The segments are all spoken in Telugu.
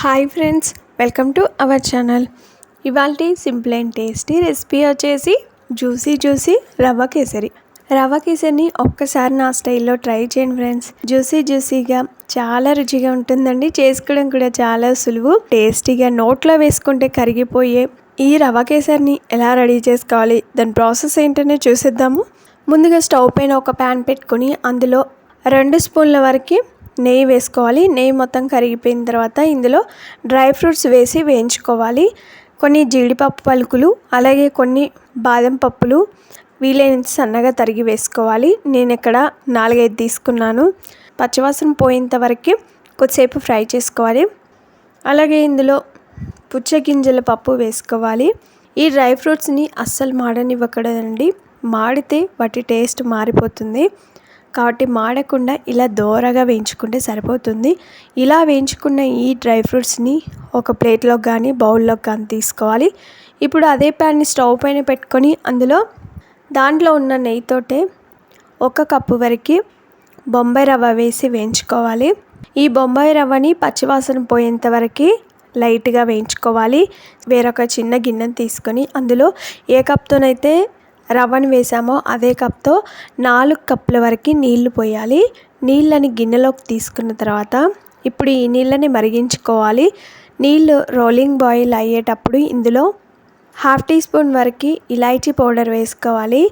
Hi friends welcome to our channel. ఇవాళ సింపుల్ అండ్ టేస్టీ రెసిపీ వచ్చేసి జ్యూసీ జ్యూసీ రవ్వ కేసరి. రవ్వ కేసరిని ఒక్కసారి నా స్టైల్లో ట్రై చేయండి ఫ్రెండ్స్. జ్యూసీ జ్యూసీగా చాలా రుచిగా ఉంటుందండి. చేసుకోవడం కూడా చాలా సులువు టేస్టీగా నోట్లో వేసుకుంటే కరిగిపోయే ఈ రవ్వ కేసరిని ఎలా రెడీ చేసుకోవాలి దాని ప్రాసెస్ ఏంటనే చూసేద్దాము. ముందుగా స్టవ్ పైన ఒక ప్యాన్ పెట్టుకొని అందులో రెండు స్పూన్ల వరకు నెయ్యి వేసుకోవాలి. నెయ్యి మొత్తం కరిగిపోయిన తర్వాత ఇందులో డ్రై ఫ్రూట్స్ వేసి వేయించుకోవాలి. కొన్ని జీడిపప్పు పలుకులు అలాగే కొన్ని బాదం పప్పులు వీలైనంత సన్నగా తరిగి వేసుకోవాలి. నేను ఇక్కడ నాలుగైదు తీసుకున్నాను. పచ్చివాసన పోయేంత వరకు కొద్దిసేపు ఫ్రై చేసుకోవాలి. అలాగే ఇందులో పుచ్చగింజల పప్పు వేసుకోవాలి. ఈ డ్రై ఫ్రూట్స్ని అస్సలు మాడనివ్వకూడదండి. మాడితే వాటి టేస్ట్ మారిపోతుంది. కాబట్టి మాడకుండా ఇలా దోరగా వేయించుకుంటే సరిపోతుంది. ఇలా వేయించుకున్న ఈ డ్రై ఫ్రూట్స్ని ఒక ప్లేట్లో కానీ బౌల్లో కానీ తీసుకోవాలి. ఇప్పుడు అదే ప్యాన్ని స్టవ్ పైన పెట్టుకొని అందులో దాంట్లో ఉన్న నెయ్యితోటే ఒక కప్పు వరకు బొంబాయి రవ్వ వేసి వేయించుకోవాలి. ఈ బొంబాయి రవ్వని పచ్చివాసన పోయేంత వరకు లైట్గా వేయించుకోవాలి. వేరొక చిన్న గిన్నెను తీసుకొని అందులో ఏ కప్తోనైతే రవ్వను వేసామో అదే కప్తో నాలుగు కప్పుల వరకు నీళ్ళు పోయాలి. నీళ్ళని గిన్నెలోకి తీసుకున్న తర్వాత ఇప్పుడు ఈ నీళ్ళని మరిగించుకోవాలి. నీళ్ళు రోలింగ్ బాయిల్ అయ్యేటప్పుడు ఇందులో హాఫ్ టీ స్పూన్ వరకు ఇలాచీ పౌడర్ వేసుకోవాలి.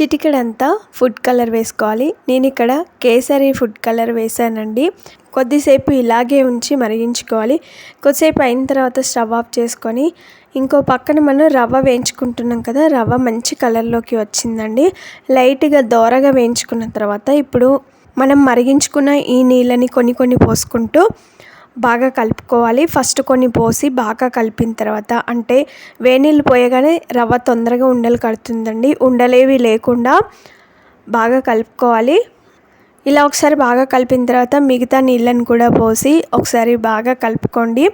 చిటికెడంతా ఫుడ్ కలర్ వేసుకోవాలి. నేను ఇక్కడ కేసరి ఫుడ్ కలర్ వేసానండి. కొద్దిసేపు ఇలాగే ఉంచి మరిగించుకోవాలి. కొద్దిసేపు అయిన తర్వాత స్టవ్ ఆఫ్ చేసుకొని ఇంకో పక్కన మనం రవ్వ వేయించుకుంటున్నాం కదా రవ్వ మంచి కలర్లోకి వచ్చిందండి. లైట్గా దోరగా వేయించుకున్న తర్వాత ఇప్పుడు మనం మరిగించుకున్న ఈ నీళ్ళని కొన్ని కొన్ని పోసుకుంటూ బాగా కలుపుకోవాలి. ఫస్ట్ కొన్ని పోసి బాగా కలిపిన తర్వాత అంటే వేనీళ్ళు పోయగానే రవ్వ తొందరగా ఉండలు కడుతుందండి. ఉండలేవి లేకుండా బాగా కలుపుకోవాలి. ఇలా ఒకసారి బాగా కలిపిన తర్వాత మిగతా నీళ్ళని కూడా పోసి ఒకసారి బాగా కలుపుకోండి.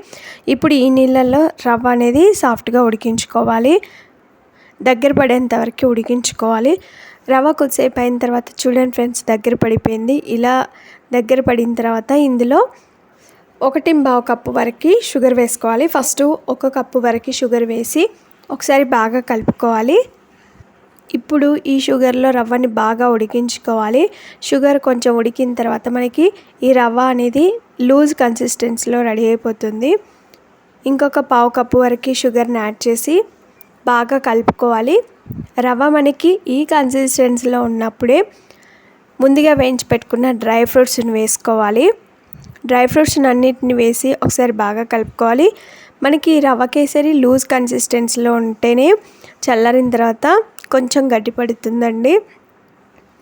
ఇప్పుడు ఈ నీళ్ళల్లో రవ్వ అనేది సాఫ్ట్గా ఉడికించుకోవాలి. దగ్గర పడేంత వరకు ఉడికించుకోవాలి. రవ్వ కొద్దిసేపు అయిన తర్వాత చూడండి ఫ్రెండ్స్ దగ్గర పడిపోయింది. ఇలా దగ్గర పడిన తర్వాత ఇందులో ఒకటి బావు కప్పు వరకు షుగర్ వేసుకోవాలి. ఫస్ట్ ఒక కప్పు వరకు షుగర్ వేసి ఒకసారి బాగా కలుపుకోవాలి. ఇప్పుడు ఈ షుగర్లో రవ్వని బాగా ఉడికించుకోవాలి. షుగర్ కొంచెం ఉడికిన తర్వాత మనకి ఈ రవ్వ అనేది లూజ్ కన్సిస్టెన్సీలో రెడీ అయిపోతుంది. ఇంకొక పావు కప్పు వరకు షుగర్ని యాడ్ చేసి బాగా కలుపుకోవాలి. రవ్వ మనకి ఈ కన్సిస్టెన్సీలో ఉన్నప్పుడే ముందుగా వేయించి పెట్టుకున్న డ్రై ఫ్రూట్స్ని వేసుకోవాలి. డ్రై ఫ్రూట్స్ని అన్నిటిని వేసి ఒకసారి బాగా కలుపుకోవాలి. మనకి రవ్వ కేసరి లూజ్ కన్సిస్టెన్సీలో ఉంటేనే చల్లారిన తర్వాత కొంచెం గట్టి పడుతుందండి.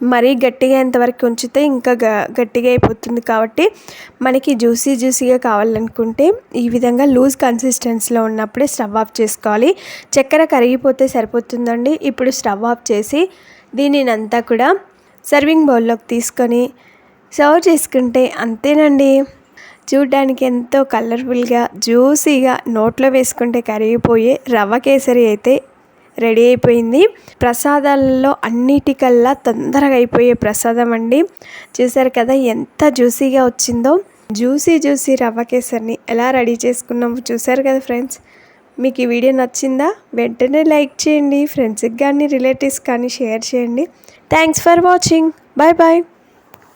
మరీ గట్టిగా ఎంతవరకు ఉంచితే ఇంకా గ గట్టిగా అయిపోతుంది కాబట్టి మనకి జ్యూసీ జ్యూసీగా కావాలనుకుంటే ఈ విధంగా లూజ్ కన్సిస్టెన్సీలో ఉన్నప్పుడే స్టవ్ ఆఫ్ చేసుకోవాలి. చక్కెర కరిగిపోతే సరిపోతుందండి. ఇప్పుడు స్టవ్ ఆఫ్ చేసి దీనిని అంతా కూడా సర్వింగ్ బౌల్లోకి తీసుకొని సర్వ్ చేసుకుంటే అంతేనండి. చూడ్డానికి ఎంతో కలర్ఫుల్గా జ్యూసీగా నోట్లో వేసుకుంటే కరిగిపోయే రవ్వ కేసరి అయితే రెడీ అయిపోయింది. ప్రసాదాలలో అన్నిటికల్లా తొందరగా అయిపోయే ప్రసాదం అండి. చూసారు కదా ఎంత జ్యూసీగా వచ్చిందో. జ్యూసీ జ్యూసీ రవ్వ కేసరిని ఎలా రెడీ చేసుకున్నాము చూసారు కదా ఫ్రెండ్స్. మీకు ఈ వీడియో నచ్చిందా? వెంటనే లైక్ చేయండి. ఫ్రెండ్స్కి కానీ రిలేటివ్స్ కానీ షేర్ చేయండి. Thanks for watching. Bye bye